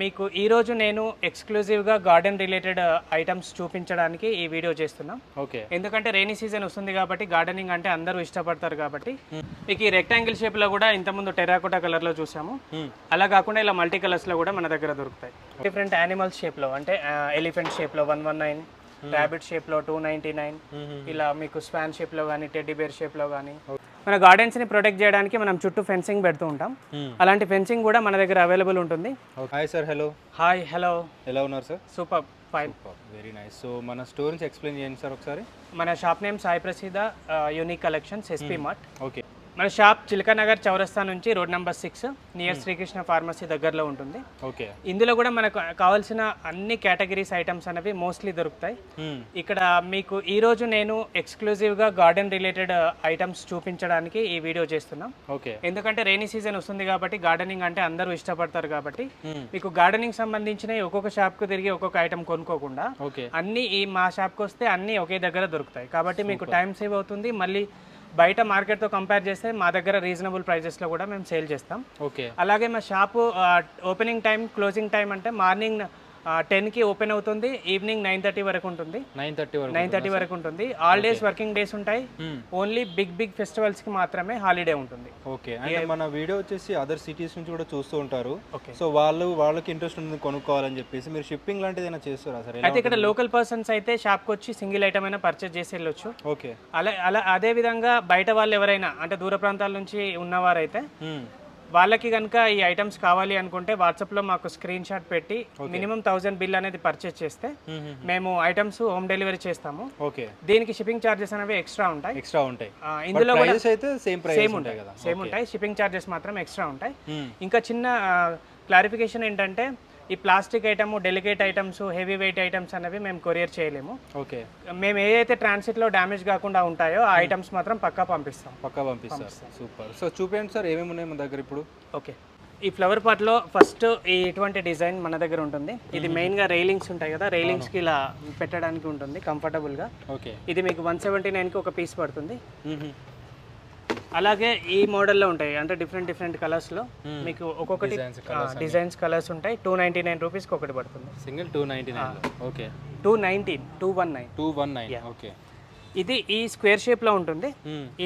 మీకు ఈరోజు నేను ఎక్స్క్లూజివ్గా గార్డెన్ రిలేటెడ్ ఐటమ్స్ చూపించడానికి ఈ వీడియో చేస్తున్నాం. ఓకే. ఎందుకంటే రైనీ సీజన్ వస్తుంది కాబట్టి గార్డెనింగ్ అంటే అందరూ ఇష్టపడతారు కాబట్టి. మీకు ఈ రెక్టాంగిల్ షేప్లో కూడా ఇంతకుముందు టెరాకోటా కలర్లో చూసాము. అలా కాకుండా ఇలా మల్టీ కలర్స్లో కూడా మన దగ్గర దొరుకుతాయి. డిఫరెంట్ యానిమల్స్ షేప్లో అంటే ఎలిఫెంట్ షేప్లో వన్ వన్ నైన్ ర్యాబిట్ షేప్లో టూ నైంటీ నైన్ ఇలా మీకు స్పాన్ షేప్లో కానీ టెడ్డీ బేర్ షేప్లో కానీ మన గardens ని ప్రొటెక్ట్ చేయడానికి మనం చుట్టూ ఫెన్సింగ్ పెడుతూ ఉంటాం. అలాంటి ఫెన్సింగ్ కూడా మన దగ్గర అవైలబుల్ ఉంటుంది. Hi sir hello hi hello ఎలా ఉన్నారు sir super fine very nice so మన స్టోర్ నుంచి ఎక్స్ప్లెయిన్ చేయండి సార్ ఒకసారి. మన shop name Sai Praseeda unique collections SP mart okay మన షాప్ చిలకనగర్ చౌరస్తా నుంచి road number six near Sri Krishna pharmacy దగ్గరలో ఉంటుంది. ఓకే. ఇందులో కూడా మనకు కావాల్సిన అన్ని కేటగిరీస్ ఐటమ్స్ అనేవి మోస్ట్లీ దొరుకుతాయి. ఇక్కడ మీకు ఈరోజు నేను ఎక్స్క్లూజివ్గా గార్డెన్ రిలేటెడ్ ఐటమ్స్ చూపించడానికి ఈ వీడియో చేస్తున్నాం. ఓకే. ఎందుకంటే రైనీ సీజన్ వస్తుంది కాబట్టి గార్డెనింగ్ అంటే అందరూ ఇష్టపడతారు కాబట్టి మీకు గార్డెనింగ్ సంబంధించిన ఒక్కొక్క షాప్కు తిరిగి ఒక్కొక్క ఐటమ్ కొనుక్కోకుండా ఓకే. అన్ని ఈ మా షాప్కి వస్తే అన్ని ఒకే దగ్గర దొరుకుతాయి. కాబట్టి మీకు టైం సేవ్ అవుతుంది. మళ్ళీ బయట మార్కెట్తో కంపేర్ చేస్తే మా దగ్గర రీజనబుల్ ప్రైజెస్లో కూడా మేము సేల్ చేస్తాం. ఓకే. అలాగే మా shop opening time closing time అంటే మార్నింగ్ టెన్కి ఓపెన్ అవుతుంది. ఈవినింగ్ నైన్ థర్టీ వరకు ఉంటుంది. నైన్ థర్టీ వరకు నైన్ థర్టీ వరకు ఉంటుంది. ఆల్ డేస్ వర్కింగ్ డేస్ ఉంటాయి. ఓన్లీ బిగ్ బిగ్ ఫెస్టివల్స్కి మాత్రమే హాలిడే ఉంటుంది. ఓకే అంటే మన వీడియో వచ్చేసి అదర్ సిటీస్ నుంచి కూడా చూస్తూ ఉంటారు. సో వాళ్ళు వాళ్ళకి ఇంట్రెస్ట్ ఉంది కొనుక్కోవాలని చెప్పేసి మీరు షిప్పింగ్ లాంటిది ఏమైనా చేస్తారా సార్ అయితే ఇక్కడ లోకల్ పర్సన్స్ అయితే షాప్కి వచ్చి సింగిల్ ఐటమ్ అయినా పర్చేస్ చేసి వెళ్ళొచ్చు. ఓకే అలా అలా అదే విధంగా బయట వాళ్ళు ఎవరైనా అంటే దూర ప్రాంతాల నుంచి ఉన్నవారైతే వాళ్ళకి కనుక ఈ ఐటమ్స్ కావాలి అనుకుంటే వాట్సాప్లో మాకు స్క్రీన్ షాట్ పెట్టి మినిమం థౌజండ్ బిల్ అనేది పర్చేస్ చేస్తే మేము ఐటమ్స్ హోమ్ డెలివరీ చేస్తాము. ఓకే. దీనికి షిప్పింగ్ ఛార్జెస్ అనేవి ఎక్స్ట్రా ఉంటాయి. ఎక్స్ట్రా ఉంటాయి. ఇందులో అయితే సేమ్ సేమ్ ఉంటాయి సేమ్ ఉంటాయి. షిప్పింగ్ ఛార్జెస్ మాత్రం ఎక్స్ట్రా ఉంటాయి. ఇంకా చిన్న క్లారిఫికేషన్ ఏంటంటే ఈ plastic item delicate items heavy weight items అనేవి మేము కొరియర్ చేయలేము. ఓకే. మేము ఏ అయితే ట్రాన్సిట్లో డ్యామేజ్ కాకుండా ఉంటాయో ఆ ఐటమ్స్ మాత్రం పక్కా పంపిస్తాం. పక్కా పంపిస్తారు. సూపర్. సో చూపించండి సార్ ఏమేమి ఉన్నాయి మన దగ్గర ఇప్పుడు? ఓకే. ఈ ఫ్లవర్ పాట్లో ఫస్ట్ ఈ ఇటువంటి డిజైన్ మన దగ్గర ఉంటుంది. ఇది మెయిన్గా రైలింగ్స్ ఉంటాయి కదా రైలింగ్స్కి ఇలా పెట్టడానికి ఉంటుంది కంఫర్టబుల్గా. ఓకే. ఇది మీకు వన్ సెవెంటీ నైన్కి ఒక పీస్ పడుతుంది. అలాగే ఈ మోడల్లో ఉంటాయి. అంటే డిఫరెంట్ డిఫరెంట్ కలర్స్లో మీకు ఒక్కొక్కటి డిజైన్స్ కలర్స్ ఉంటాయి. టూ నైంటీ నైన్ రూపీస్కి ఒకటి పడుతుంది. Single two ninety nine okay two nineteen two one nine two one nine okay ఇది ఈ స్క్వేర్ షేప్లో ఉంటుంది.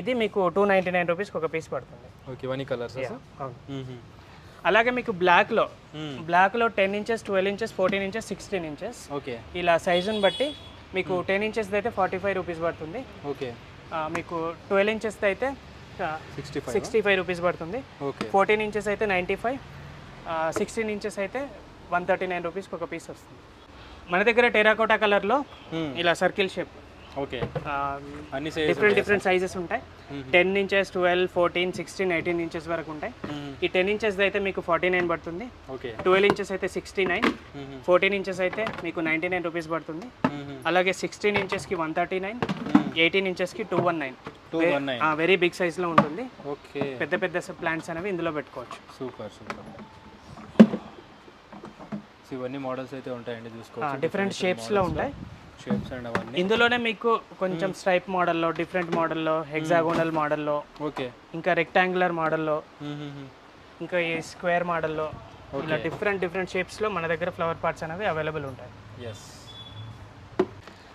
ఇది మీకు టూ నైంటీ నైన్ రూపీస్కి ఒక పీస్ పడుతుంది. ఓకే వన్ కలర్స్ అలాగే మీకు బ్లాక్లో బ్లాక్లో ten inches twelve inches fourteen inches sixteen inches okay ఇలా సైజుని బట్టి మీకు టెన్ ఇంచెస్ అయితే ఫార్టీ ఫైవ్ రూపీస్ పడుతుంది ఓకే మీకు ట్వెల్వ్ ఇంచెస్ అయితే sixty five sixty five rupees పడుతుంది. ఓకే ఫోర్టీన్ ఇంచెస్ అయితే నైంటీ ఫైవ్ సిక్స్టీన్ ఇంచెస్ అయితే వన్ థర్టీ నైన్ రూపీస్కి ఒక పీస్ వస్తుంది. మన దగ్గర టెరాకోటా కలర్లో ఇలా సర్కిల్ షేప్ ఓకే. అన్ని డిఫరెంట్ డిఫరెంట్ సైజెస్ ఉంటాయి. Ten inches twelve fourteen sixteen eighteen inches వరకు ఉంటాయి. ఈ టెన్ ఇంచెస్ అయితే మీకు ఫార్టీ నైన్ పడుతుంది. ఓకే. ట్వెల్వ్ ఇంచెస్ అయితే సిక్స్టీ నైన్. ఫోర్టీన్ ఇంచెస్ అయితే మీకు నైంటీ నైన్ రూపీస్ పడుతుంది. అలాగే సిక్స్టీన్ ఇంచెస్కి వన్ థర్టీ నైన్ ఎయిటీన్ ఇంచెస్కి two one nine. Two one nine. Very big సైజ్లో ఉంటుంది. ఓకే. పెద్ద పెద్ద ప్లాంట్స్ అనేవి ఇందులో పెట్టుకోవచ్చు. Super super. సో ఇవన్నీ మోడల్స్ అయితే ఉంటాయండి చూసుకోవచ్చు. డిఫరెంట్ షేప్స్లో ఉంటాయి. షేప్స్ అండ్ అవన్నీ. ఇందులోనే మీకు కొంచెం స్ట్రైప్ మోడల్లో డిఫరెంట్ మోడల్లో హెగ్జాగోనల్ మోడల్లో ఓకే ఇంకా రెక్టాంగులర్ మోడల్లో ఇంకా ఈ స్క్వేర్ మోడల్లో ఇలా డిఫరెంట్ డిఫరెంట్ షేప్స్లో మన దగ్గర ఫ్లవర్ పార్ట్స్ అనేవి అవైలబుల్ ఉంటాయి. ఎస్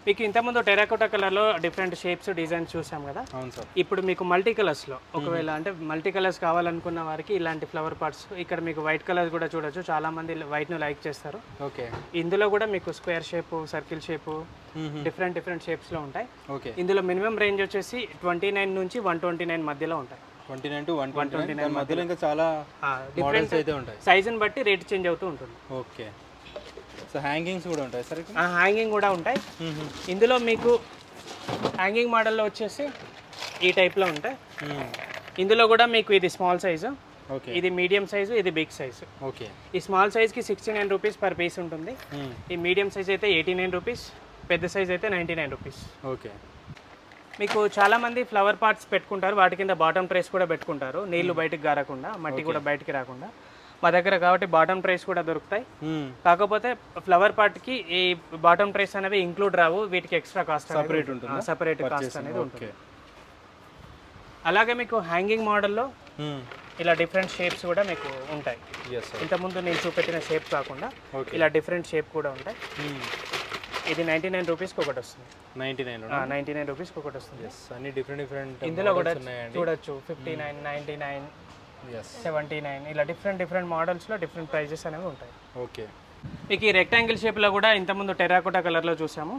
మీకు ఇంతకుముందు టెరాకోటా కలర్లో డిఫరెంట్ షేప్స్ డిజైన్స్ చూసాం కదా? అవును సార్. ఇప్పుడు మీకు మల్టీ కలర్స్లో ఒకవేళ అంటే మల్టీ కలర్స్ కావాలనుకున్న వారికి ఇలాంటి ఫ్లవర్ పార్ట్స్ ఇక్కడ మీకు వైట్ కలర్స్ కూడా చూడొచ్చు. చాలా మంది వైట్ను లైక్ చేస్తారు. ఓకే. ఇందులో కూడా మీకు square shape circle shape different different షేప్స్లో ఉంటాయి. ఓకే. ఇందులో మినిమం రేంజ్ వచ్చేసి ట్వంటీ నైన్ నుంచి వన్ ట్వంటీ నైన్ మధ్యలో ఉంటాయి. Twenty nine to one twenty nine మధ్యలో ఇంకా చాలా మోడల్స్ అయితే ఉంటాయి. సైజుని బట్టి రేట్ చేంజ్ అవుతూ ఉంటుంది. ఓకే. సో హ్యాంగింగ్స్ కూడా ఉంటాయి సార్ హ్యాంగింగ్ కూడా ఉంటాయి. ఇందులో మీకు హ్యాంగింగ్ మోడల్లో వచ్చేసి ఈ టైప్లో ఉంటాయి. ఇందులో కూడా మీకు ఇది స్మాల్ సైజు ఓకే ఇది మీడియం సైజు ఇది బిగ్ సైజు ఓకే ఈ small సైజ్కి sixty nine rupees per piece ఉంటుంది. ఈ మీడియం సైజ్ అయితే ఎయిటీ నైన్ రూపీస్ పెద్ద సైజ్ అయితే నైంటీ నైన్ రూపీస్ ఓకే మీకు చాలా మంది ఫ్లవర్ పార్ట్స్ పెట్టుకుంటారు వాటి కింద బాటమ్ ట్రేస్ కూడా పెట్టుకుంటారు. నీళ్ళు బయటకు గారకుండా మట్టి కూడా బయటికి రాకుండా. మా దగ్గర కాబట్టి బాటమ్ ట్రేస్ కూడా దొరుకుతాయి. కాకపోతే ఫ్లవర్ పార్ట్కి ఈ బాటమ్ ట్రేస్ అనేవి ఇంక్లూడ్ రావు వీటికి ఎక్స్ట్రా కాస్ట్ Separate ఉంటుందా? సపరేట్ కాస్ట్ అనేది ఉంటుంది. ఓకే. అలాగే మీకు హ్యాంగింగ్ మోడల్లో ఇలా డిఫరెంట్ షేప్స్ కూడా మీకు ఉంటాయి. ఇంతకుముందు నేను చూపెట్టిన షేప్ కాకుండా ఇలా డిఫరెంట్ షేప్ కూడా ఉంటాయి. ఇది నైంటీ నైన్ రూపీస్కి ఒకటి వస్తుంది. నైంటీ నైన్ నైంటీ నైన్ రూపీస్కి ఒకటి వస్తుంది. అన్ని డిఫరెంట్ డిఫరెంట్ ఇందులో కూడా చూడొచ్చు. Fifty nine ninety nine seventy nine ఇలా డిఫరెంట్ డిఫరెంట్ మోడల్స్లో డిఫరెంట్ ప్రైజెస్ అనేవి ఉంటాయి. ఓకే మీకు ఈ రెక్టాంగిల్ షేప్లో కూడా ఇంతకుముందు టెరాకోటా కలర్లో చూసాము.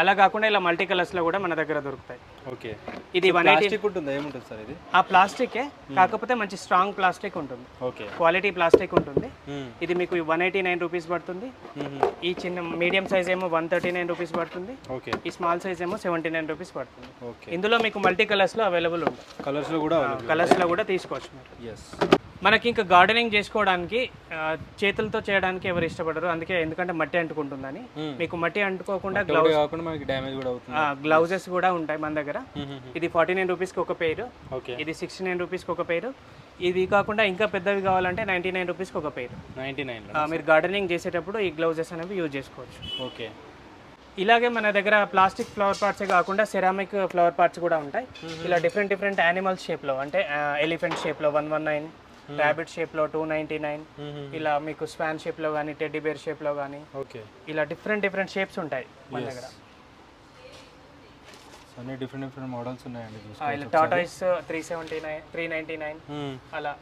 అలా కాకుండా ఇలా మల్టీ కలర్స్లో కూడా మన దగ్గర దొరుకుతాయి. ఓకే. ఇది వన్ ఏముంటుంది సార్ ఇది? ఆ ప్లాస్టికే కాకపోతే మంచి స్ట్రాంగ్ ప్లాస్టిక్ ఉంటుంది. ఓకే. క్వాలిటీ ప్లాస్టిక్ ఉంటుంది. ఇది మీకు వన్ ఎయిటీ నైన్ రూపీస్ పడుతుంది ఈ చిన్న మీడియం సైజ్ ఏమో వన్ థర్టీ నైన్ రూపీస్ పడుతుంది. ఓకే. ఈ స్మాల్ సైజ్ ఏమో సెవెంటీ నైన్ రూపీస్ పడుతుంది. ఓకే. ఇందులో మీకు మల్టీ కలర్స్లో అవైలబుల్ ఉంటాయి. కలర్స్లో కూడా కలర్స్లో కూడా తీసుకోవచ్చు మీరు. ఎస్ మనకి ఇంకా గార్డెనింగ్ చేసుకోవడానికి చేతులతో చేయడానికి ఎవరు ఇష్టపడరు. అందుకే ఎందుకంటే మట్టి అంటుకుంటుందని. మీకు మట్టి అంటుకోకుండా గ్లౌజ్ కాకుండా మనకి డ్యామేజ్ కూడా అవుతుంది. గ్లౌజెస్ కూడా ఉంటాయి మన దగ్గర. ఇది ఫార్టీ నైన్ రూపీస్కి ఒక పేరు ఓకే. ఇది సిక్స్టీ నైన్ రూపీస్కి ఒక పేరు ఇది కాకుండా ఇంకా పెద్దవి కావాలంటే నైంటీ నైన్ రూపీస్కి ఒక పేరు నైన్ మీరు గార్డెనింగ్ చేసేటప్పుడు ఈ గ్లౌజెస్ అనేవి యూజ్ చేసుకోవచ్చు. ఓకే. ఇలాగే మన దగ్గర ప్లాస్టిక్ ఫ్లవర్ పార్ట్సే కాకుండా సెరామిక్ ఫ్లవర్ పార్ట్స్ కూడా ఉంటాయి. ఇలా డిఫరెంట్ డిఫరెంట్ యానిమల్స్ షేప్లో అంటే ఎలిఫెంట్ షేప్లో వన్ వన్ నైన్ ర్యాబిట్ షేప్లో టూ నైంటీ నైన్ ఇలా మీకు స్వాన్ షేప్లో కానీ టెడ్డీ బేర్ షేప్లో కానీ ఓకే ఇలా డిఫరెంట్ డిఫరెంట్ షేప్స్ ఉంటాయి మన దగ్గర. అన్ని డిఫరెంట్ డిఫరెంట్ మోడల్స్ ఉన్నాయండి ఇలా tortoise three seventy nine three ninety nine Hmm. అలా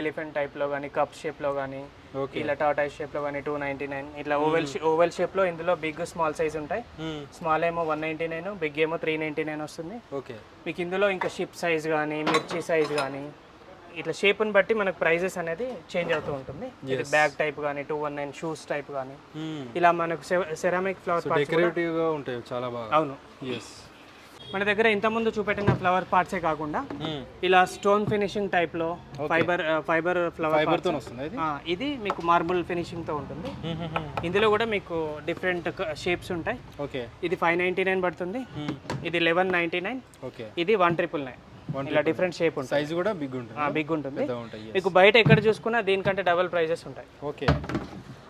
ఎలిఫెంట్ టైప్లో కానీ కప్ షేప్లో కానీ ఓకే ఇలా టాటాయిస్ షేప్లో కానీ టూ నైంటీ నైన్ ఇట్లా ఓవెల్ ఓవెల్ షేప్లో ఇందులో బిగ్ స్మాల్ సైజ్ ఉంటాయి. స్మాల్ ఏమో వన్ నైంటీ నైన్ బిగ్ ఏమో త్రీ నైంటీ నైన్ వస్తుంది. ఓకే మీకు ఇందులో ఇంకా షిప్ సైజ్ కానీ మిర్చి సైజ్ కానీ ఇట్లా షేప్ని బట్టి మనకు ప్రైజెస్ అనేది చేంజ్ అవుతూ ఉంటుంది. ఇది బ్యాగ్ టైప్ కానీ two one nine shoes type కానీ ఇలా మనకు సెరామిక్ ఫ్లవర్ పార్ట్స్ ఉంటాయి చాలా బాగా. అవును. మన దగ్గర ఇంతకుముందు చూపెట్టిన ఫ్లవర్ పార్ట్సే కాకుండా ఇలా స్టోన్ ఫినిషింగ్ టైప్లో ఫైబర్ ఫైబర్ ఫ్లవర్ ఇది? ఇది మీకు మార్బుల్ ఫినిషింగ్తో ఉంటుంది. ఇందులో కూడా మీకు డిఫరెంట్ షేప్స్ ఉంటాయి. ఓకే ఇది ఫైవ్ నైంటీ నైన్ పడుతుంది. ఇది లెవెన్ నైంటీ నైన్ ఓకే ఇది వన్ ట్రిపుల్ నైన్ ఇలా డిఫరెంట్ షేప్ ఉంటుంది. సైజ్ కూడా బిగ్ ఉంటుంది బిగ్ ఉంటుంది. పెద్దగా ఉంటాయి మీకు బయట ఎక్కడ చూసుకున్నా దీనికంటే డబల్ ప్రైజెస్ ఉంటాయి. ఓకే.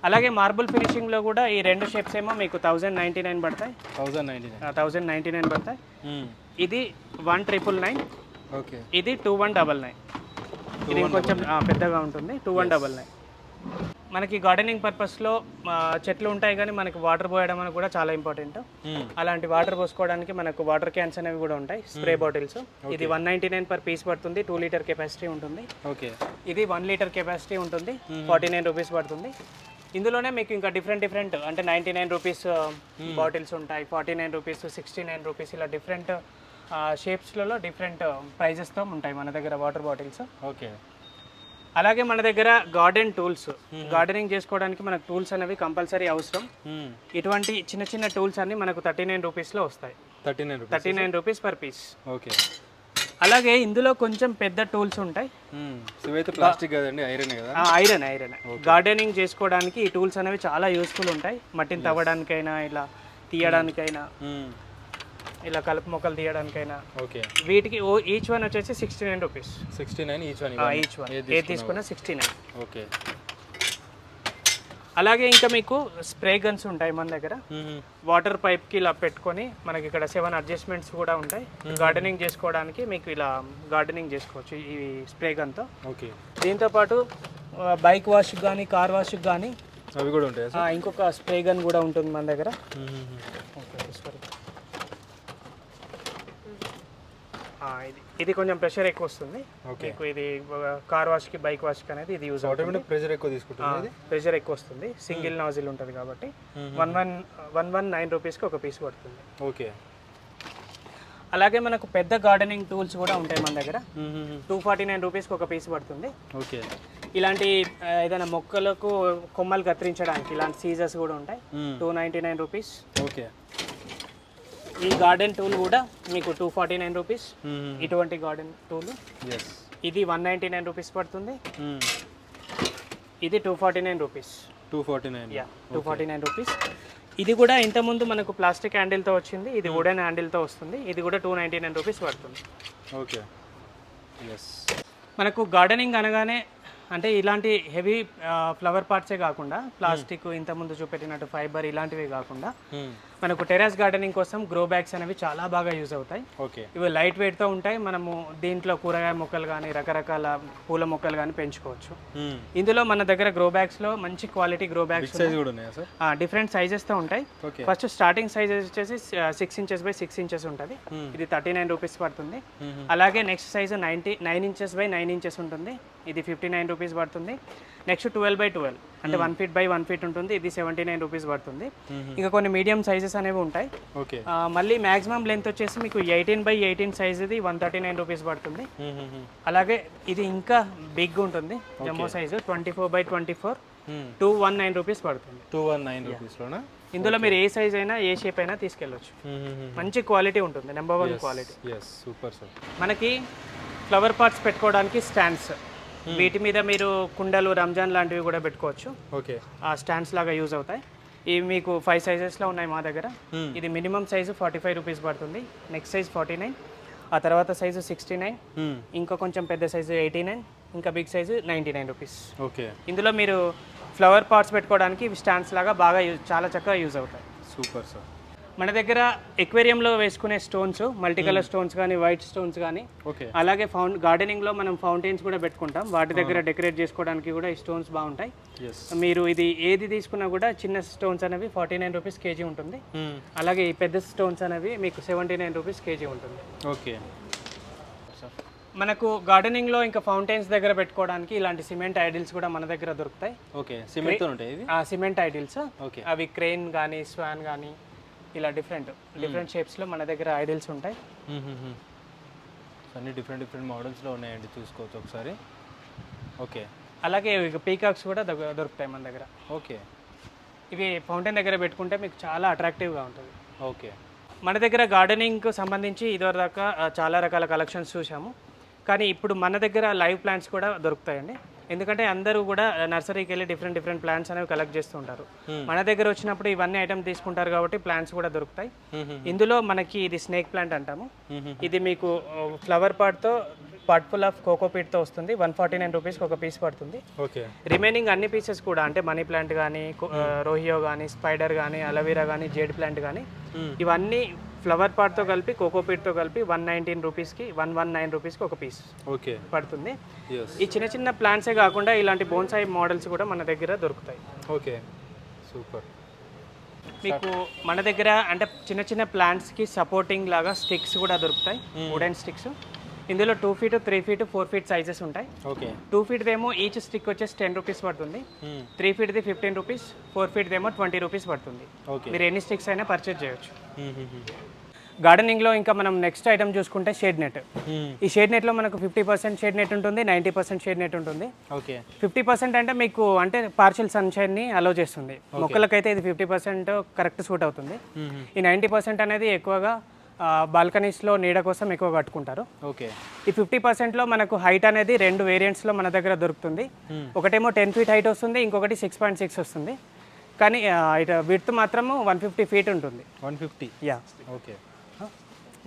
అలాగే మార్బుల్ ఫినిషింగ్లో కూడా ఈ రెండు షేప్స్ ఏమో మీకు థౌజండ్ నైంటీ నైన్ పడతాయి. Thousand ninety nine thousand ninety nine పడతాయి ఇది వన్ ట్రిపుల్ నైన్ ఓకే. ఇది టూ వన్ డబల్ నైన్ ఇది ఇంకొంచెం ఆ, పెద్దగా ఉంటుంది. టూ వన్ డబల్ నైన్ మనకి గార్డెనింగ్ పర్పస్లో చెట్లు ఉంటాయి కానీ మనకి వాటర్ పోయడం అనేది కూడా చాలా ఇంపార్టెంట్ అలాంటి వాటర్ పోసుకోవడానికి మనకు వాటర్ క్యాన్స్ అనేవి కూడా ఉంటాయి స్ప్రే బాటిల్స్ ఇది one ninety nine per piece పడుతుంది టూ లీటర్ కెపాసిటీ ఉంటుంది. ఓకే ఇది వన్ లీటర్ కెపాసిటీ ఉంటుంది ఫార్టీ నైన్ రూపీస్ పడుతుంది. ఇందులోనే మీకు ఇంకా డిఫరెంట్ డిఫరెంట్ అంటే నైంటీ నైన్ రూపీస్ బాటిల్స్ ఉంటాయి forty nine rupees sixty nine rupees ఇలా డిఫరెంట్ షేప్స్లలో డిఫరెంట్ ప్రైజెస్తో ఉంటాయి మన దగ్గర వాటర్ బాటిల్స్ ఓకే అలాగే మన దగ్గర గార్డెన్ టూల్స్ గార్డెనింగ్ చేసుకోవడానికి మనకు టూల్స్ అనేవి కంపల్సరీ అవసరం. ఇటువంటి చిన్న చిన్న టూల్స్ అన్ని మనకు థర్టీ నైన్ రూపీస్లో వస్తాయి. Thirty nine rupees thirty nine rupees per piece okay. అలాగే ఇందులో కొంచెం పెద్ద టూల్స్ ఉంటాయి. ఇవైతే ప్లాస్టిక్ కదండి ఐరన్ కదా? ఐరన్ ఐరన్ గార్డెనింగ్ చేసుకోవడానికి ఈ టూల్స్ అనేవి చాలా యూస్ఫుల్ ఉంటాయి. మట్టిని తవ్వడానికైనా ఇలా తీయడానికైనా. ఇలా కలుపు మొక్కలు తీయడానికైనా. ఓకే. వీటికి ఈచ్ వన్ వచ్చేసి sixty nine rupees sixty nine each one each one ఏది తీసుకున్నా సిక్స్టీ నైన్ ఓకే. అలాగే ఇంకా మీకు స్ప్రే గన్స్ ఉంటాయి మన దగ్గర. వాటర్ పైప్కి ఇలా పెట్టుకొని మనకి ఇక్కడ సెవెన్ అడ్జస్ట్మెంట్స్ కూడా ఉంటాయి. గార్డెనింగ్ చేసుకోవడానికి మీకు ఇలా గార్డెనింగ్ చేసుకోవచ్చు ఈ స్ప్రే గన్తో ఓకే. దీంతోపాటు బైక్ వాష్కి కానీ కార్ వాష్కి కానీ అవి కూడా ఉంటాయా ఇంకొక స్ప్రే గన్ కూడా ఉంటుంది మన దగ్గర. సార్ ఆ, ఇది ఇది కొంచెం ప్రెషర్ ఎక్కువ వస్తుంది. ఓకే. మీకు ఇది కార్ వాష్కి బైక్ వాష్కి అనేది ఇది యూజ్ అవుతుంది. ఆటోమేటిక్ ప్రెషర్ ఎక్కువ తీసుకుంటుంది ప్రెషర్ ఎక్కువ వస్తుంది. సింగిల్ నాజిల్ ఉంటుంది కాబట్టి one one one one nine రూపీస్కి ఒక పీస్ పడుతుంది. ఓకే. అలాగే మనకు పెద్ద గార్డెనింగ్ టూల్స్ కూడా ఉంటాయి మన దగ్గర. టూ ఫార్టీ నైన్ రూపీస్కి ఒక పీస్ పడుతుంది. ఓకే. ఇలాంటి ఏదైనా మొక్కలకు కొమ్మలు కత్తిరించడానికి ఇలాంటి సీజర్స్ కూడా ఉంటాయి. Two ninety nine rupees okay. ఈ గార్డెన్ టూల్ కూడా మీకు టూ ఫార్టీ నైన్ రూపీస్ ఇటువంటి గార్డెన్ టూల్ ఇది వన్ నైంటీ నైన్ రూపీస్ పడుతుంది ఇది two forty nine rupees two forty nine yeah two forty nine rupees ఇది కూడా ఇంతకుముందు మనకు ప్లాస్టిక్ హ్యాండిల్తో వచ్చింది. ఇది వుడెన్ హ్యాండిల్తో వస్తుంది. ఇది కూడా టూ నైంటీ నైన్ రూపీస్ పడుతుంది. ఓకే ఎస్ మనకు గార్డెనింగ్ అనగానే అంటే ఇలాంటి హెవీ ఫ్లవర్ పార్ట్సే కాకుండా ప్లాస్టిక్ ఇంతకుముందు చూపెట్టినట్టు ఫైబర్ ఇలాంటివి కాకుండా మనకు టెరాస్ గార్డెనింగ్ కోసం గ్రో బ్యాగ్స్ అనేవి చాలా బాగా యూజ్ అవుతాయి. ఓకే. ఇవి లైట్ వెయిట్తో ఉంటాయి. మనము దీంట్లో కూరగాయ మొక్కలు కానీ రకరకాల పూల మొక్కలు కానీ పెంచుకోవచ్చు. ఇందులో మన దగ్గర గ్రో బ్యాగ్స్లో మంచి క్వాలిటీ గ్రో బ్యాగ్స్ డిఫరెంట్ సైజెస్తో ఉంటాయి. ఓకే. ఫస్ట్ స్టార్టింగ్ సైజ్ వచ్చేసి six inches by six inches ఉంటుంది. ఇది థర్టీ నైన్ రూపీస్ పడుతుంది అలాగే next size ninety nine inches by nine inches ఉంటుంది. ఇది ఫిఫ్టీ నైన్ రూపీస్ పడుతుంది. నెక్స్ట్ ట్వెల్వ్ బై ట్వెల్వ్ అంటే one feet by one feet ఉంటుంది. ఇది సెవెంటీ నైన్ రూపీస్ పడుతుంది ఇంకా కొన్ని మీడియం సైజెస్ అనేవి ఉంటాయి. ఓకే మళ్ళీ మాక్సిమం లెంత్ వచ్చేసి మీకు ఎయిటీన్ బై ఎయిటీన్ సైజ్ ఇది వన్ థర్టీ నైన్ రూపీస్ పడుతుంది అలాగే ఇది ఇంకా బిగ్ ఉంటుంది. Jumbo size twenty four by twenty four two one nine rupees పడుతుంది. టూ వన్ నైన్ రూపీస్లోనా ఇందులో మీరు ఏ సైజ్ అయినా ఏ షేప్ అయినా తీసుకెళ్ళొచ్చు. మంచి క్వాలిటీ ఉంటుంది. Number one quality super sir మనకి ఫ్లవర్ పాట్స్ పెట్టుకోవడానికి స్టాండ్స్ వీటి మీద మీరు కుండలు రంజాన్ లాంటివి కూడా పెట్టుకోవచ్చు. ఓకే. ఆ స్టాండ్స్ లాగా యూజ్ అవుతాయి. ఇవి మీకు ఫైవ్ సైజెస్లో ఉన్నాయి మా దగ్గర. ఇది minimum size forty five rupees పడుతుంది. Next size forty nine. ఆ తర్వాత సైజు సిక్స్టీ నైన్. ఇంకా కొంచెం పెద్ద సైజు ఎయిటీ నైన్. ఇంకా big size ninety nine rupees. Okay. ఇందులో మీరు ఫ్లవర్ పాట్స్ పెట్టుకోవడానికి ఇవి స్టాండ్స్ లాగా బాగా యూజ్ చాలా చక్కగా యూజ్ అవుతాయి. Super sir. మన దగ్గర ఎక్వేరియంలో వేసుకునే స్టోన్స్ మల్టీ కలర్ స్టోన్స్ కానీ వైట్ స్టోన్స్ కానీ ఓకే అలాగే ఫౌండ్ గార్డెనింగ్లో మనం ఫౌంటైన్స్ కూడా పెట్టుకుంటాం. వాటి దగ్గర డెకరేట్ చేసుకోవడానికి కూడా ఈ స్టోన్స్ బాగుంటాయి. మీరు ఇది ఏది తీసుకున్నా కూడా చిన్న స్టోన్స్ అనేవి ఫార్టీ నైన్ రూపీస్ కేజీ ఉంటుంది అలాగే ఈ పెద్ద స్టోన్స్ అనేవి మీకు సెవెంటీ నైన్ రూపీస్ కేజీ ఉంటుంది. ఓకే మనకు గార్డెనింగ్లో ఇంకా ఫౌంటైన్స్ దగ్గర పెట్టుకోవడానికి ఇలాంటి సిమెంట్ ఐడిల్స్ కూడా మన దగ్గర దొరుకుతాయి. ఓకే ఆ సిమెంట్ ఐడిల్స్ ఓకే అవి క్రెయిన్ కానీ స్వాన్ కానీ ఇలా డిఫరెంట్ డిఫరెంట్ షేప్స్లో మన దగ్గర ఐడిల్స్ ఉంటాయి. అన్ని డిఫరెంట్ డిఫరెంట్ మోడల్స్లో ఉన్నాయండి చూసుకోవచ్చు ఒకసారి. ఓకే. అలాగే పీకాక్స్ కూడా దొరుకుతాయి మన దగ్గర. ఓకే. ఇవి ఫౌంటైన్ దగ్గర పెట్టుకుంటే మీకు చాలా అట్రాక్టివ్గా ఉంటుంది. ఓకే. మన దగ్గర గార్డెనింగ్కి సంబంధించి ఇదివరదాకా చాలా రకాల కలెక్షన్స్ చూసాము కానీ ఇప్పుడు మన దగ్గర లైవ్ ప్లాంట్స్ కూడా దొరుకుతాయండి. ఎందుకంటే అందరూ కూడా నర్సరీకి వెళ్ళి డిఫరెంట్ డిఫరెంట్ ప్లాంట్స్ అనేవి కలెక్ట్ చేస్తూ ఉంటారు. మన దగ్గర వచ్చినప్పుడు ఇవన్నీ ఐటమ్ తీసుకుంటారు కాబట్టి ప్లాంట్స్ కూడా దొరుకుతాయి. ఇందులో మనకి ఇది స్నేక్ ప్లాంట్ అంటాము. ఇది మీకు ఫ్లవర్ పాట్తో పాట్ ఫుల్ ఆఫ్ కోకోపీట్తో వస్తుంది. వన్ ఫార్టీ నైన్ రూపీస్కి ఒక పీస్ పడుతుంది. ఓకే రిమైనింగ్ అన్ని పీసెస్ కూడా అంటే మనీ ప్లాంట్ కానీ రోహియో కానీ స్పైడర్ కానీ అలవీరా కానీ జేడ్ ప్లాంట్ కానీ ఇవన్నీ ఫ్లవర్ పాట్తో కలిపి కోకోపీట్తో కలిపి వన్ నైన్టీన్ రూపీస్కి వన్ వన్ నైన్ రూపీస్కి ఒక పీస్ ఓకే. పడుతుంది. ఈ చిన్న చిన్న ప్లాంట్సే కాకుండా ఇలాంటి బోన్సాయి మోడల్స్ కూడా మన దగ్గర దొరుకుతాయి. ఓకే. సూపర్. మీకు మన దగ్గర అంటే చిన్న చిన్న ప్లాంట్స్కి సపోర్టింగ్ లాగా స్టిక్స్ కూడా దొరుకుతాయి. వుడెన్ స్టిక్స్ ఇందులో two feet three feet four feet sizes ఉంటాయి. ఓకే. టూ ఫీట్ ఏమో ఈచ్ స్టిక్ వచ్చేసి టెన్ రూపీస్ పడుతుంది. త్రీ ఫీట్ది ఫిఫ్టీన్ రూపీస్ ఫోర్ ఫీట్ది ఏమో ట్వంటీ రూపీస్ పడుతుంది. ఓకే. మీరు ఎన్ని స్టిక్స్ అయినా పర్చేజ్ చేయొచ్చు. గార్డెనింగ్లో ఇంకా మనం నెక్స్ట్ ఐటమ్ చూసుకుంటే షేడ్ నెట్. ఈ షేడ్ నెట్లో మనకు ఫిఫ్టీ పర్సెంట్ షేడ్ నెట్ ఉంటుంది నైంటీ పర్సెంట్ షేడ్ నెట్ ఉంటుంది. ఓకే. ఫిఫ్టీ పర్సెంట్ అంటే మీకు అంటే పార్షియల్ సన్షైన్ని అలో చేస్తుంది. మొక్కలకైతే ఇది ఫిఫ్టీ పర్సెంట్ కరెక్ట్ సూట్ అవుతుంది. ఈ నైంటీ పర్సెంట్ అనేది ఎక్కువగా బాల్కనీస్లో నీడ కోసం ఎక్కువ కట్టుకుంటారు. ఓకే. ఈ ఫిఫ్టీ పర్సెంట్లో మనకు హైట్ అనేది రెండు వేరియంట్స్లో మన దగ్గర దొరుకుతుంది. ఒకటేమో టెన్ ఫీట్ హైట్ వస్తుంది ఇంకొకటి సిక్స్ పాయింట్ సిక్స్ వస్తుంది. కానీ ఇటు విడ్త్ మాత్రము వన్ ఫిఫ్టీ ఫీట్ ఉంటుంది. One fifty. Yeah. Okay.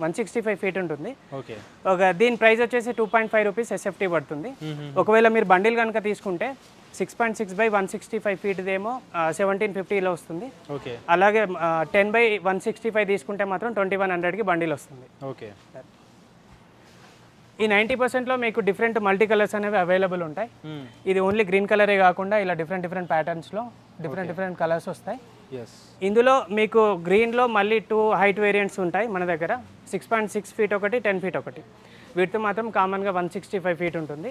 One sixty five feet ఉంటుంది. ఓకే. ఒక దీని ప్రైస్ వచ్చేసి two point five rupees SFT పడుతుంది. ఒకవేళ మీరు బండిల్ కనుక తీసుకుంటే six point six by one sixty five ఫీట్దేమో seventeen ఫిఫ్టీలో వస్తుంది. ఓకే. అలాగే ten by one sixty five తీసుకుంటే మాత్రం ట్వంటీ వన్ హండ్రెడ్కి బండిల్ వస్తుంది. ఓకే. ఈ నైంటీ పర్సెంట్లో మీకు డిఫరెంట్ మల్టీ కలర్స్ అనేవి అవైలబుల్ ఉంటాయి. ఇది ఓన్లీ గ్రీన్ కలరే కాకుండా ఇలా డిఫరెంట్ డిఫరెంట్ ప్యాటర్న్స్లో డిఫరెంట్ డిఫరెంట్ కలర్స్ వస్తాయి. ఇందులో మీకు గ్రీన్లో మళ్ళీ టూ హైట్ వేరియంట్స్ ఉంటాయి మన దగ్గర. సిక్స్ పాయింట్ సిక్స్ ఫీట్ ఒకటి టెన్ ఫీట్ ఒకటి. వీటితో మాత్రం కామన్గా వన్ సిక్స్టీ ఫైవ్ ఫీట్ ఉంటుంది.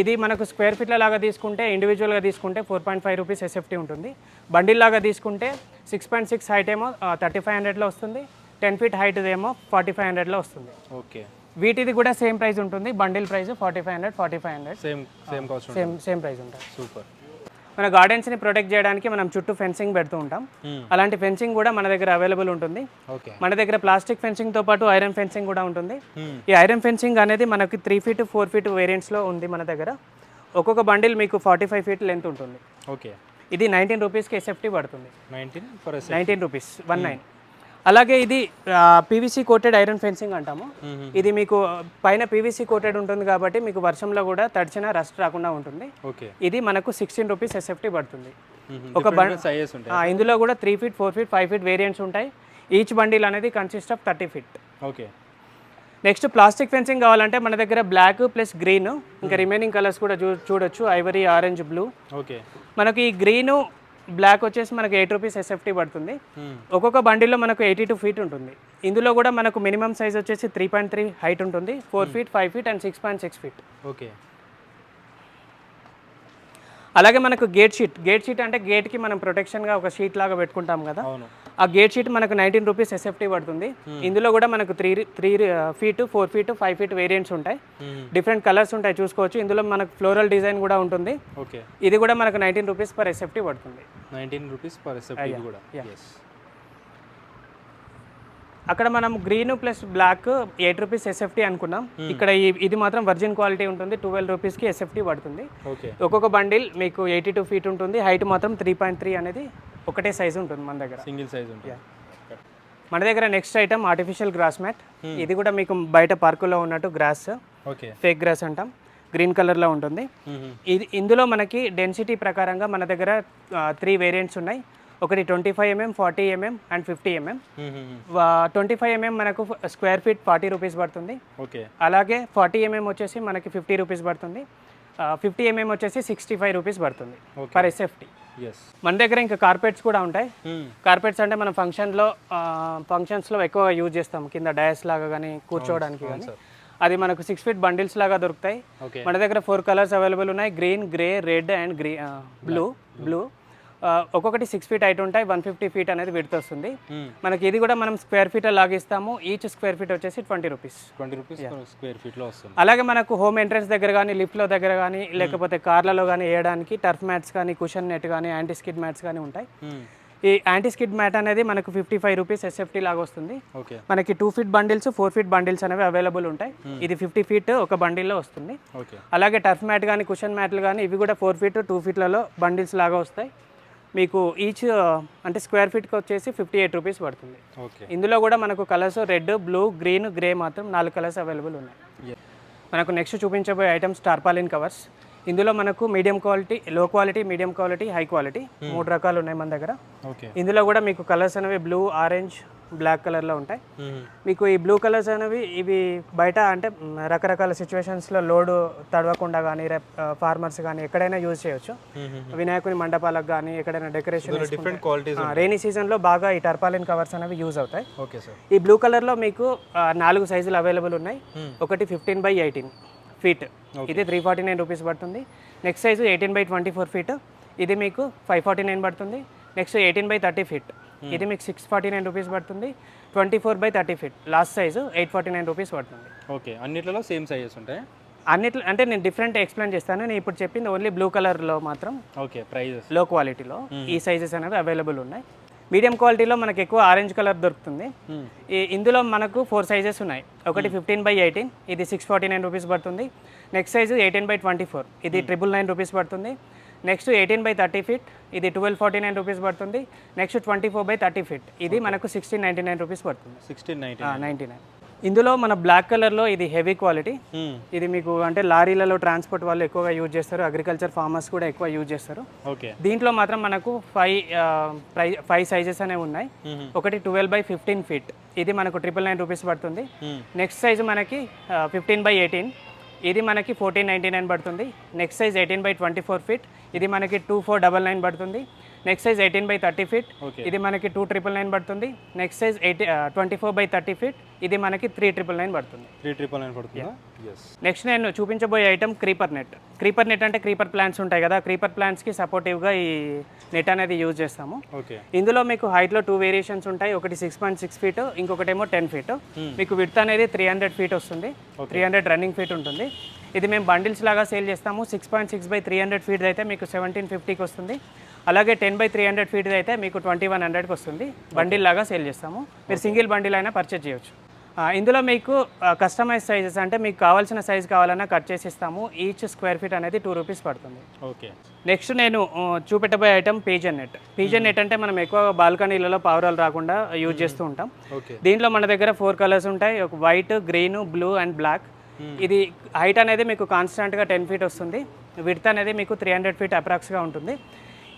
ఇది మనకు స్క్వేర్ ఫీట్ల లాగా తీసుకుంటే ఇండివిజువల్గా తీసుకుంటే four point five rupees SFT ఉంటుంది. బండిల్ లాగా తీసుకుంటే సిక్స్ పాయింట్ సిక్స్ హైట్ ఏమో థర్టీ ఫైవ్ హండ్రెడ్లో వస్తుంది. టెన్ ఫీట్ హైట్ ఏమో ఫార్టీ ఫైవ్ హండ్రెడ్లో వస్తుంది. ఓకే వీటిది కూడా సేమ్ ప్రైస్ ఉంటుంది. Bundle price forty five hundred forty five hundred. Same same cost same same price ఉంటుంది. సూపర్ మన గార్డెన్స్ని ప్రొటెక్ట్ చేయడానికి మనం చుట్టూ ఫెన్సింగ్ పెడుతూ ఉంటాం. అలాంటి ఫెన్సింగ్ కూడా మన దగ్గర అవైలబుల్ ఉంటుంది. ఓకే మన దగ్గర ప్లాస్టిక్ ఫెన్సింగ్తో పాటు ఐరన్ ఫెన్సింగ్ కూడా ఉంటుంది. ఈ ఐరన్ ఫెన్సింగ్ అనేది మనకి త్రీ ఫీట్ ఫోర్ ఫీట్ వేరియంట్స్లో ఉంది మన దగ్గర. ఒక్కొక్క బండిల్ మీకు ఫార్టీ ఫైవ్ ఫీట్ లెంత్ ఉంటుంది. ఓకే ఇది నైన్టీన్ రూపీస్కి ఎస్ఎఫ్టీ పడుతుంది. నైన్టీన్ రూపీస్ వన్ నైన్ అలాగే ఇది పీవీసీ కోటెడ్ ఐరన్ ఫెన్సింగ్ అంటాము. ఇది మీకు పైన పీవీసీ కోటెడ్ ఉంటుంది కాబట్టి మీకు వర్షంలో కూడా తడిచిన రస్ట్ రాకుండా ఉంటుంది. ఓకే. ఇది మనకు సిక్స్టీన్ రూపీస్ ఎస్ఎఫ్టీ పడుతుంది. ఒక ఇందులో కూడా three feet four feet five feet variants ఉంటాయి. ఈచ్ బండిల్ అనేది consist of thirty feet okay. Next plastic fencing కావాలంటే మన దగ్గర బ్లాక్ ప్లస్ గ్రీన్ ఇంకా రిమైనింగ్ కలర్స్ కూడా చూ చూడొచ్చు. Ivory orange blue okay. మనకి ఈ గ్రీను బ్లాక్ వచ్చేసి మనకి ఎయిట్ రూపీస్ ఎస్ఎఫ్టీ పడుతుంది. ఒక్కొక్క బండిల్లో మనకు ఎయిటీ టూ ఫీట్ ఉంటుంది. ఇందులో కూడా మనకు మినిమం సైజ్ వచ్చేసి త్రీ పాయింట్ త్రీ హైట్ ఉంటుంది. Four feet five feet and six point six feet. Okay. అలాగే మనకు గేట్ షీట్ గేట్ షీట్ అంటే గేట్కి మనం ప్రొటెక్షన్గా ఒక షీట్ లాగా పెట్టుకుంటాం కదా. ఆ గేట్ షీట్ మనకు నైన్టీన్ రూపీస్ ఎస్ఎఫ్టీ పడుతుంది. ఇందులో కూడా మనకు three three feet four feet five feet variants ఉంటాయి. డిఫరెంట్ కలర్స్ ఉంటాయి చూసుకోవచ్చు. ఇందులో మనకు ఫ్లోరల్ డిజైన్ కూడా ఉంటుంది. ఇది కూడా మనకు నైన్టీన్ రూపీస్ పర్ ఎస్ఎఫ్టీ పడుతుంది. నైన్టీన్ రూపీస్ పర్ సెప్టీ కూడా. అక్కడ మనం green plus black eight rupees SFT అనుకున్నాం. ఇక్కడ ఈ- ఇది మాత్రం వర్జిన్ క్వాలిటీ ఉంటుంది. ట్వెల్వ్ రూపీస్కి ఎస్ఎఫ్టీ పడుతుంది. ఒక్కొక్క బండిల్ మీకు ఎయిటీ టూ ఫీట్ ఉంటుంది. హైట్ మాత్రం త్రీ పాయింట్ త్రీ అనేది ఒకటే సైజ్ ఉంటుంది మన దగ్గర. సింగిల్ సైజ్ ఉంటుంది. మన దగ్గర next item artificial grass mat ఇది కూడా మీకు బయట పార్కులో ఉన్నట్టు గ్రాస్ ఓకే ఫేక్ గ్రాస్ అంటాం. గ్రీన్ కలర్లో ఉంటుంది. ఇది ఇందులో మనకి డెన్సిటీ ప్రకారంగా మన దగ్గర త్రీ వేరియంట్స్ ఉన్నాయి. ఒకటి twenty five MM forty MM and fifty MM twenty five MM మనకు స్క్వేర్ ఫీట్ ఫార్టీ రూపీస్ పడుతుంది. ఓకే. అలాగే ఫార్టీ ఎంఎం వచ్చేసి మనకి ఫిఫ్టీ రూపీస్ పడుతుంది. ఫిఫ్టీ ఎంఎం వచ్చేసి సిక్స్టీ ఫైవ్ రూపీస్ పడుతుంది పర్ ఎస్ఎఫ్టీ ఎస్ మన దగ్గర ఇంకా కార్పెట్స్ కూడా ఉంటాయి. కార్పెట్స్ అంటే మనం ఫంక్షన్లో ఫంక్షన్స్లో ఎక్కువ యూజ్ చేస్తాం. కింద డయాస్ లాగా కానీ కూర్చోవడానికి కానీ. అది మనకు సిక్స్ ఫీట్ బండిల్స్ లాగా దొరుకుతాయి. మన దగ్గర ఫోర్ కలర్స్ అవైలబుల్ ఉన్నాయి. Green grey red and గ్రీ blue blue. ఒక్కొక్కటి సిక్స్ ఫీట్ హైట్ ఉంటాయి వన్ ఫిఫ్టీ ఫీట్ అనేది విడత వస్తుంది. మనకి ఇది కూడా మనం స్క్వేర్ ఫీట్ లాగిస్తాము ఈచ్ స్క్వేర్ ఫీట్ వచ్చేసి twenty rupees twenty rupees square ఫీట్లో వస్తుంది. అలాగే మనకు హోమ్ ఎంట్రన్స్ దగ్గర కానీ లిఫ్ట్లో దగ్గర కానీ లేకపోతే కార్లలో కానీ వేయడానికి టర్ఫ్ మ్యాట్స్ కానీ కుషన్ నెట్ కానీ యాంటీ స్కిడ్ మ్యాట్స్ కానీ ఉంటాయి ఈ యాంటీ స్కిడ్ మ్యాట్ అనేది మనకు ఫిఫ్టీ ఫైవ్ రూపీస్ ఎస్ఎఫ్టీ లాగా వస్తుంది. మనకి two feet bundles four feet bundles అనేవి అవైలబుల్ ఉంటాయి. ఇది ఫిఫ్టీ ఫీట్ ఒక బండిల్లో వస్తుంది. అలాగే టర్ఫ్ మ్యాట్ కానీ కుషన్ మ్యాట్లు కానీ ఇవి కూడా ఫోర్ ఫీట్ టూ ఫీట్లలో బండిల్స్ లాగా వస్తాయి. మీకు ఈచ్ అంటే స్క్వేర్ ఫీట్కి వచ్చేసి ఫిఫ్టీ ఎయిట్ రూపీస్ పడుతుంది. ఓకే. ఇందులో కూడా మనకు colours red blue green grey మాత్రం నాలుగు కలర్స్ అవైలబుల్ ఉన్నాయి. మనకు నెక్స్ట్ చూపించబోయే ఐటమ్స్ టార్పాలిన్ కవర్స్ ఇందులో మనకు medium quality low quality medium quality high quality మూడు రకాలు ఉన్నాయి మన దగ్గర. ఇందులో కూడా మీకు కలర్స్ అనేవి బ్లూ ఆరెంజ్ బ్లాక్ కలర్లో ఉంటాయి. మీకు ఈ బ్లూ కలర్స్ అనేవి ఇవి బయట అంటే రకరకాల సిచ్యువేషన్స్లో లోడ్ తడవకుండా కానీ ఫార్మర్స్ కానీ ఎక్కడైనా యూజ్ చేయొచ్చు. వినాయకుని మండపాలకు కానీ ఎక్కడైనా డెకరేషన్ రైనీ సీజన్లో బాగా ఈ టర్పాలిన్ కవర్స్ అనేవి యూజ్ అవుతాయి. ఈ బ్లూ కలర్లో మీకు నాలుగు సైజులు అవైలబుల్ ఉన్నాయి. ఒకటి ఫిఫ్టీన్ బై ఎయిటీన్ ఫీట్ ఇది త్రీ ఫార్టీ నైన్ రూపీస్ పడుతుంది. Next size eighteen by twenty four feet ఇది మీకు ఫైవ్ ఫార్టీ నైన్ పడుతుంది next eighteen by thirty feet ఇది మీకు సిక్స్ ఫార్టీ నైన్ రూపీస్ పడుతుంది. Twenty four by thirty feet last size eight forty nine rupees పడుతుంది. Okay అన్నిట్లలో same sizes ఉంటాయి? అన్నిట్లో అంటే నేను డిఫరెంట్ ఎక్స్ప్లెయిన్ చేస్తాను. నేను ఇప్పుడు చెప్పింది ఓన్లీ బ్లూ కలర్లో మాత్రం ఓకే ప్రైజెస్లో క్వాలిటీలో ఈ సైజెస్ అనేవి అవైలబుల్ ఉన్నాయి. మీడియం క్వాలిటీలో మనకి ఎక్కువ ఆరెంజ్ కలర్ దొరుకుతుంది. ఈ- ఇందులో మనకు ఫోర్ సైజెస్ ఉన్నాయి. ఒకటి ఫిఫ్టీన్ బై ఎయిటీన్ ఇది సిక్స్ ఫార్టీ నైన్ రూపీస్ పడుతుంది. Next size eighteen by twenty four ఇది ట్రిపుల్ నైన్ రూపీస్ పడుతుంది. Next eighteen by thirty feet ఇది ట్వెల్వ్ ఫార్టీ నైన్ రూపీస్ పడుతుంది. Next twenty four by thirty feet ఇది మనకు sixteen ninety nine rupees పడుతుంది. Sixteen ninety ninety nine ఇందులో మన black కలర్లో ఇది హెవీ క్వాలిటీ ఇది మీకు అంటే లారీలలో ట్రాన్స్పోర్ట్ వాళ్ళు ఎక్కువగా యూజ్ చేస్తారు అగ్రికల్చర్ ఫార్మర్స్ కూడా ఎక్కువ యూజ్ చేస్తారు. దీంట్లో మాత్రం మనకు ఫైవ్ ఫైవ్ సైజెస్ అనేవి ఉన్నాయి. ఒకటి ట్వెల్వ్ బై ఫిఫ్టీన్ ఫీట్ ఇది మనకు ట్రిపుల్ నైన్ రూపీస్ పడుతుంది. నెక్స్ట్ సైజ్ మనకి ఫిఫ్టీన్ బై ఎయిటీన్ ఇది మనకి ఫోర్టీన్ నైంటీ నైన్ పడుతుంది. Next size eighteen by twenty four feet ఇది మనకి టూ ఫోర్ డబల్ నైన్ పడుతుంది. Next size eighteen by thirty feet. ఇది మనకి టూ ట్రిపుల్ నైన్ పడుతుంది. Next size eighty twenty four by thirty feet ఇది మనకి three triple nine పడుతుంది. Three triple nine పడుతుందా? నెక్స్ట్ నేను చూపించబోయే item creeper net creeper net అంటే క్రీపర్ ప్లాంట్స్ ఉంటాయి కదా. క్రీపర్ ప్లాంట్స్కి సపోర్టివ్గా ఈ నెట్ అనేది యూజ్ చేస్తాము. ఓకే ఇందులో మీకు హైట్లో టూ వేరియేషన్స్ ఉంటాయి. ఒకటి సిక్స్ పాయింట్ సిక్స్ ఫీట్ ఇంకొకటేమో టెన్ ఫీట్ మీకు విడ్త్ అనేది త్రీ హండ్రెడ్ ఫీట్ వస్తుంది. త్రీ హండ్రెడ్ రన్నింగ్ ఫీట్ ఉంటుంది. ఇది మేము బండిల్స్ లాగా సేల్ చేస్తాము. Six point six by three hundred feet అయితే మీకు సెవెంటీన్ ఫిఫ్టీకి వస్తుంది. అలాగే ten by three hundred feet అయితే మీకు ట్వంటీ వన్ హండ్రెడ్కి వస్తుంది. బండిల్ లాగా సేల్ చేస్తాము. మీరు సింగిల్ బండిల్ అయినా పర్చేజ్ చేయొచ్చు. ఆ, ఇందులో మీకు కస్టమైజ్ సైజెస్ అంటే మీకు కావాల్సిన సైజ్ కావాలన్నా కట్ చేసి ఇస్తాము ఈచ్ స్క్వేర్ ఫీట్ అనేది టూ రూపీస్ పడుతుంది. ఓకే నెక్స్ట్ నేను చూపెట్టబోయే item pigeon net pigeon net అంటే మనం ఎక్కువ బాల్కనీలలో పావురాలు రాకుండా యూజ్ చేస్తూ ఉంటాం. దీంట్లో మన దగ్గర ఫోర్ కలర్స్ ఉంటాయి. ఒక white green blue and black ఇది హైట్ అనేది మీకు కాన్స్టెంట్గా టెన్ ఫీట్ వస్తుంది. విడ్త్ అనేది మీకు త్రీ హండ్రెడ్ ఫీట్ అప్రాక్స్గా ఉంటుంది.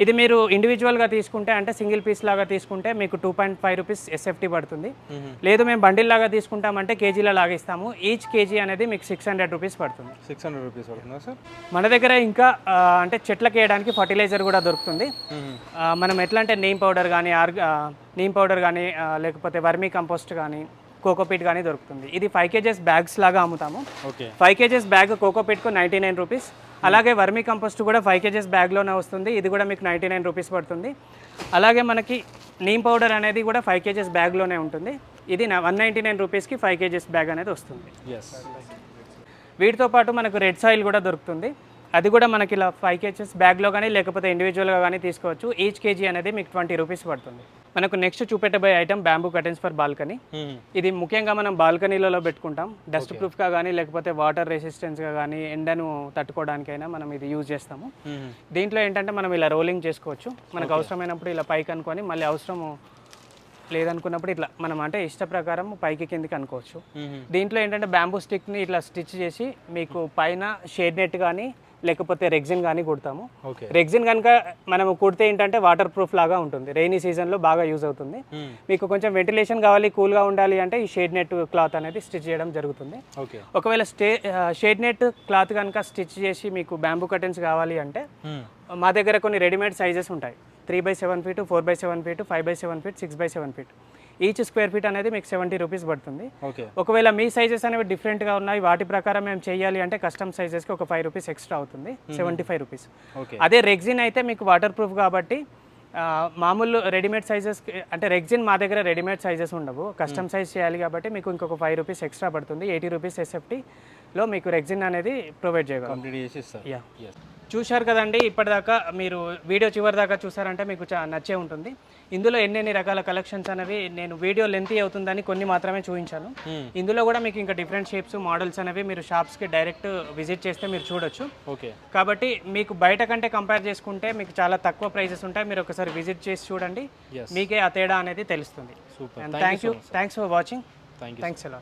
ఇది మీరు ఇండివిజువల్గా తీసుకుంటే అంటే సింగిల్ పీస్ లాగా తీసుకుంటే మీకు two point five rupees SFT పడుతుంది. లేదు మేము బండిల్ లాగా తీసుకుంటామంటే కేజీల లాగా ఇస్తాము ఈచ్ కేజీ అనేది మీకు సిక్స్ హండ్రెడ్ రూపీస్ పడుతుంది. సిక్స్ హండ్రెడ్ రూపీస్ పడుతుందా సార్ మన దగ్గర ఇంకా అంటే చెట్లకి వేయడానికి ఫర్టిలైజర్ కూడా దొరుకుతుంది. మనం ఎట్లా అంటే నీమ్ పౌడర్ కానీ ఆర్గ ఆ, నీమ్ పౌడర్ కానీ లేకపోతే వర్మీ కంపోస్ట్ కానీ కోకోపీట్ కానీ దొరుకుతుంది. ఇది ఫైవ్ కేజెస్ బ్యాగ్స్ లాగా అమ్ముతాము. ఫైవ్ కేజెస్ బ్యాగ్ కోకోపీట్కు నైంటీ నైన్ రూపీస్ అలాగే వర్మీ కంపోస్ట్ కూడా ఫైవ్ కేజెస్ బ్యాగ్లోనే వస్తుంది. ఇది కూడా మీకు నైంటీ నైన్ రూపీస్ పడుతుంది. అలాగే మనకి నీమ్ పౌడర్ అనేది కూడా ఫైవ్ కేజెస్ బ్యాగ్లోనే ఉంటుంది. ఇది వన్ నైంటీ నైన్ రూపీస్కి ఫైవ్ కేజెస్ బ్యాగ్ అనేది వస్తుంది. వీటితో పాటు మనకు రెడ్ సాయిల్ కూడా దొరుకుతుంది. అది కూడా మనకి ఇలా ఫైవ్ కేజెస్ బ్యాగ్లో కానీ లేకపోతే ఇండివిజువల్గా కానీ తీసుకోవచ్చు. ఈచ్ కేజీ అనేది మీకు ట్వంటీ రూపీస్ పడుతుంది. మనకు next చూపెట్టబోయే item bamboo curtains for balcony ఇది ముఖ్యంగా మనం బాల్కనీలలో పెట్టుకుంటాం. డస్ట్ ప్రూఫ్గా కానీ లేకపోతే వాటర్ రెసిస్టెన్స్గా కానీ ఎండను తట్టుకోవడానికైనా మనం ఇది యూజ్ చేస్తాము. దీంట్లో ఏంటంటే మనం ఇలా రోలింగ్ చేసుకోవచ్చు. మనకు అవసరమైనప్పుడు ఇలా పైకి అనుకొని మళ్ళీ అవసరము లేదనుకున్నప్పుడు ఇట్లా మనం అంటే ఇష్ట ప్రకారం పైకి కిందికి అనుకోవచ్చు. దీంట్లో ఏంటంటే బ్యాంబూ స్టిక్ని ఇట్లా స్టిచ్ చేసి మీకు పైన షేడ్ నెట్ కానీ లేకపోతే రెగ్జిన్ కానీ కుడతాము. రెగ్జిన్ కనుక మనం కుడితే ఏంటంటే వాటర్ ప్రూఫ్ లాగా ఉంటుంది. రైనీ సీజన్లో బాగా యూజ్ అవుతుంది. మీకు కొంచెం వెంటిలేషన్ కావాలి కూల్గా ఉండాలి అంటే ఈ షేడ్ నెట్ క్లాత్ అనేది స్టిచ్ చేయడం జరుగుతుంది. ఓకే. ఒకవేళ స్టే షేడ్ నెట్ క్లాత్ కనుక స్టిచ్ చేసి మీకు బ్యాంబూ కర్టెన్స్ కావాలి అంటే మా దగ్గర కొన్ని రెడీమేడ్ సైజెస్ ఉంటాయి. Three by seven feet four by seven feet five by seven feet six by seven feet each square feet అనేది మీకు సెవెంటీ రూపీస్ పడుతుంది. ఓకే ఒకవేళ మీ సైజెస్ అనేవి డిఫరెంట్గా ఉన్నాయి వాటి ప్రకారం మేము చేయాలి అంటే కస్టమ్ సైజెస్కి ఒక ఫైవ్ రూపీస్ ఎక్స్ట్రా అవుతుంది సెవెంటీ ఫైవ్ రూపీస్ అదే రెగ్జిన్ అయితే మీకు వాటర్ ప్రూఫ్ కాబట్టి మామూలు రెడీమేడ్ సైజెస్ అంటే రెగ్జిన్ మా దగ్గర రెడీమేడ్ సైజెస్ ఉండవు. కస్టమ్ సైజ్ చేయాలి కాబట్టి మీకు ఇంకొక ఫైవ్ రూపీస్ ఎక్స్ట్రా పడుతుంది. ఎయిటీ రూపీస్ ఎస్ఎఫ్టీలో మీకు రెగ్జిన్ అనేది ప్రొవైడ్ చేయగలం చూశారు కదండి ఇప్పటిదాకా మీరు వీడియో చివరి దాకా చూసారంటే మీకు చా నచ్చే ఉంటుంది. ఇందులో ఎన్నెన్ని రకాల కలెక్షన్స్ అనేవి నేను వీడియో లెంతీ అవుతుందని కొన్ని మాత్రమే చూపించాను. ఇందులో కూడా మీకు ఇంకా డిఫరెంట్ షేప్స్ మోడల్స్ అనేవి మీరు షాప్స్కి డైరెక్ట్ విజిట్ చేస్తే మీరు చూడొచ్చు. ఓకే. కాబట్టి మీకు బయట కంటే కంపేర్ చేసుకుంటే మీకు చాలా తక్కువ ప్రైజెస్ ఉంటాయి. మీరు ఒకసారి విజిట్ చేసి చూడండి. మీకే ఆ తేడా అనేది తెలుస్తుంది. Super thank you thanks for watching thanks ఎలా